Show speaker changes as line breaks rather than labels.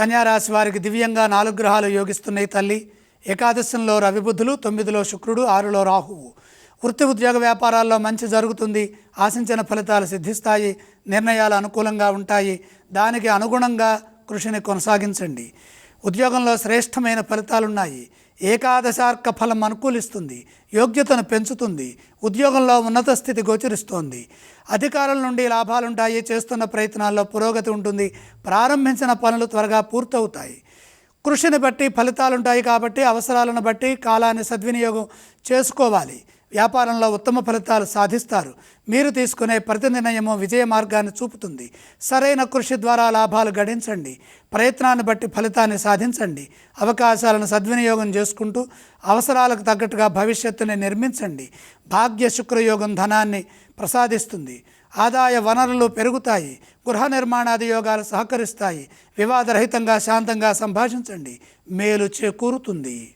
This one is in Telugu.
కన్యారాశి వారికి దివ్యంగా నాలుగు గ్రహాలు యోగిస్తున్నాయి తల్లి. ఏకాదశంలో రవిబుద్ధులు తొమ్మిదిలో శుక్రుడు ఆరులో రాహువు. వృత్తి ఉద్యోగ వ్యాపారాల్లో మంచి జరుగుతుంది. ఆశించిన ఫలితాలు సిద్ధిస్తాయి. నిర్ణయాలు అనుకూలంగా ఉంటాయి. దానికి అనుగుణంగా కృషిని కొనసాగించండి. ఉద్యోగంలో శ్రేష్టమైన ఫలితాలున్నాయి. ఏకాదశార్క ఫలం అనుకూలిస్తుంది యోగ్యతను పెంచుతుంది ఉద్యోగంలో ఉన్నత స్థితి గోచరిస్తోంది. అధికారుల నుండి లాభాలుంటాయి చేస్తున్న ప్రయత్నాల్లో పురోగతి ఉంటుంది ప్రారంభించిన పనులు త్వరగా పూర్తవుతాయి. కృషిని బట్టి ఫలితాలుంటాయి కాబట్టి అవసరాలను బట్టి కాలాన్ని సద్వినియోగం చేసుకోవాలి. వ్యాపారంలో ఉత్తమ ఫలితాలు సాధిస్తారు. మీరు తీసుకునే ప్రతి నిర్ణయము విజయ మార్గాన్ని చూపుతుంది. సరైన కృషి ద్వారా లాభాలు గడించండి. ప్రయత్నాన్ని బట్టి ఫలితాన్ని సాధించండి. అవకాశాలను సద్వినియోగం చేసుకుంటూ అవసరాలకు తగ్గట్టుగా భవిష్యత్తుని నిర్మించండి. భాగ్య శుక్రయోగం ధనాన్ని ప్రసాదిస్తుంది. ఆదాయ వనరులు పెరుగుతాయి. గృహ నిర్మాణాది యోగాలు సహకరిస్తాయి. వివాదరహితంగా శాంతంగా సంభాషించండి. మేలు చేకూరుతుంది.